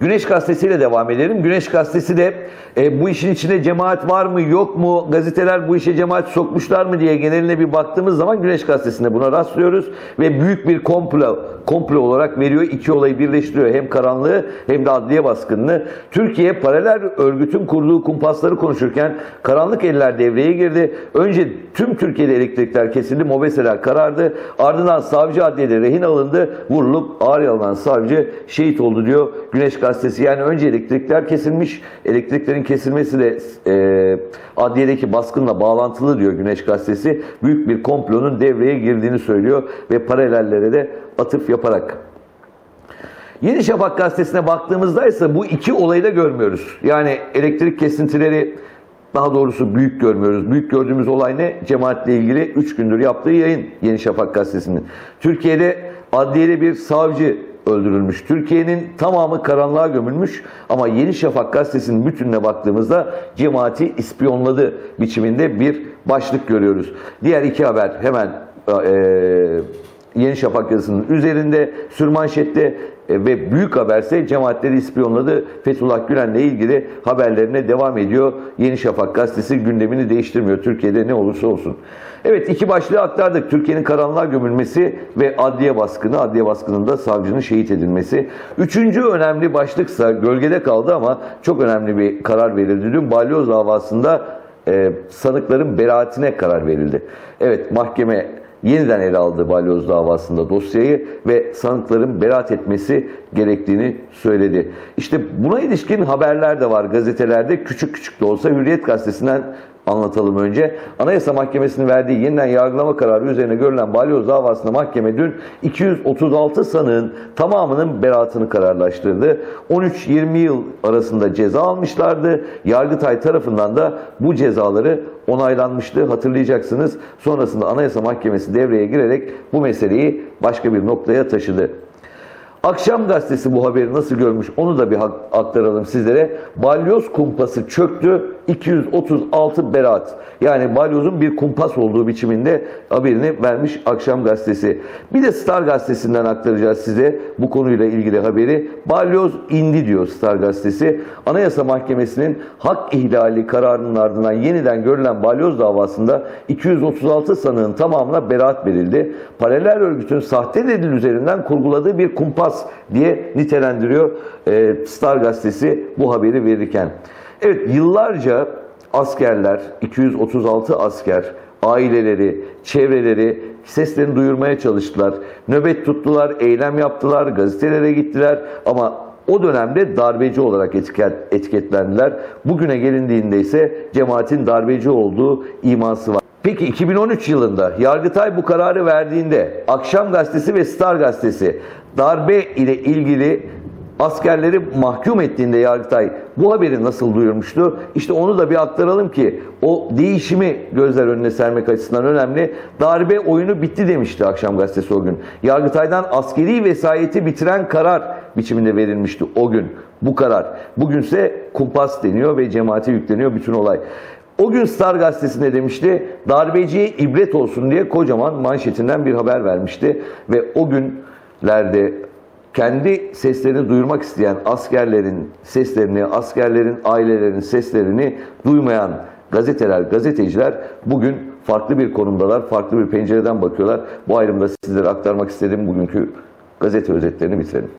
Güneş Gazetesi ile devam edelim. Güneş Gazetesi de e, bu işin içinde cemaat var mı yok mu, gazeteler bu işe cemaat sokmuşlar mı diye geneline bir baktığımız zaman Güneş Gazetesi'nde buna rastlıyoruz. Ve büyük bir komplo, komplo olarak veriyor. iki olayı birleştiriyor. Hem karanlığı hem de adliye baskınını. Türkiye paralel örgütün kurduğu kumpasları konuşurken karanlık eller devreye girdi. Önce tüm Türkiye'de elektrikler kesildi, mobeseler karardı. Ardından savcı adliyede rehin alındı. Vurulup ağır yaralan savcı şehit oldu diyor Güneş Gazetesi. Yani önce elektrikler kesilmiş. Elektriklerin kesilmesi de e, adliyedeki baskınla bağlantılı diyor Güneş Gazetesi. Büyük bir komplonun devreye girdiğini söylüyor ve paralellere de atıf yaparak. Yeni Şafak gazetesine baktığımızda ise bu iki olayı da görmüyoruz. Yani elektrik kesintileri daha doğrusu büyük görmüyoruz. Büyük gördüğümüz olay ne? Cemaatle ilgili 3 gündür yaptığı yayın Yeni Şafak gazetesinin. Türkiye'de adliyede bir savcı öldürülmüş. Türkiye'nin tamamı karanlığa gömülmüş ama Yeni Şafak gazetesinin bütününe baktığımızda cemaati ispiyonladı biçiminde bir başlık görüyoruz. Diğer iki haber hemen eee Yeni Şafak yazısının üzerinde sürmanşette e, ve büyük haberse cemaatleri ispiyonladı. Fethullah Gülen'le ilgili haberlerine devam ediyor. Yeni Şafak gazetesi gündemini değiştirmiyor Türkiye'de ne olursa olsun. Evet iki başlığı aktardık. Türkiye'nin karanlığa gömülmesi ve adliye baskını. Adliye baskınında savcının şehit edilmesi. Üçüncü önemli başlıksa gölgede kaldı ama çok önemli bir karar verildi. Dün balyoz davasında e, sanıkların beraatine karar verildi. Evet mahkeme yeniden ele aldı balyoz davasında dosyayı ve sanıkların beraat etmesi gerektiğini söyledi. İşte buna ilişkin haberler de var gazetelerde küçük küçük de olsa Hürriyet gazetesinden anlatalım önce. Anayasa Mahkemesi'nin verdiği yeniden yargılama kararı üzerine görülen balyoz davasında mahkeme dün 236 sanığın tamamının beraatını kararlaştırdı. 13-20 yıl arasında ceza almışlardı. Yargıtay tarafından da bu cezaları onaylanmıştı. Hatırlayacaksınız. Sonrasında Anayasa Mahkemesi devreye girerek bu meseleyi başka bir noktaya taşıdı. Akşam gazetesi bu haberi nasıl görmüş onu da bir aktaralım sizlere. Balyoz kumpası çöktü 236 beraat. Yani balyozun bir kumpas olduğu biçiminde haberini vermiş Akşam gazetesi. Bir de Star gazetesinden aktaracağız size bu konuyla ilgili haberi. Balyoz indi diyor Star gazetesi. Anayasa Mahkemesi'nin hak ihlali kararının ardından yeniden görülen balyoz davasında 236 sanığın tamamına beraat verildi. Paralel örgütün sahte delil üzerinden kurguladığı bir kumpas diye nitelendiriyor e, Star gazetesi bu haberi verirken. Evet yıllarca askerler, 236 asker, aileleri, çevreleri seslerini duyurmaya çalıştılar. Nöbet tuttular, eylem yaptılar, gazetelere gittiler ama o dönemde darbeci olarak etiket, etiketlendiler. Bugüne gelindiğinde ise cemaatin darbeci olduğu iması var. Peki 2013 yılında Yargıtay bu kararı verdiğinde Akşam Gazetesi ve Star Gazetesi darbe ile ilgili askerleri mahkum ettiğinde Yargıtay bu haberi nasıl duyurmuştu? İşte onu da bir aktaralım ki o değişimi gözler önüne sermek açısından önemli. Darbe oyunu bitti demişti Akşam Gazetesi o gün. Yargıtay'dan askeri vesayeti bitiren karar biçiminde verilmişti o gün bu karar. Bugünse kumpas deniyor ve cemaate yükleniyor bütün olay. O gün Star gazetesinde demişti darbeciye ibret olsun diye kocaman manşetinden bir haber vermişti. Ve o günlerde kendi seslerini duyurmak isteyen askerlerin seslerini, askerlerin ailelerinin seslerini duymayan gazeteler, gazeteciler bugün farklı bir konumdalar, farklı bir pencereden bakıyorlar. Bu ayrımda sizlere aktarmak istedim bugünkü gazete özetlerini bitirelim.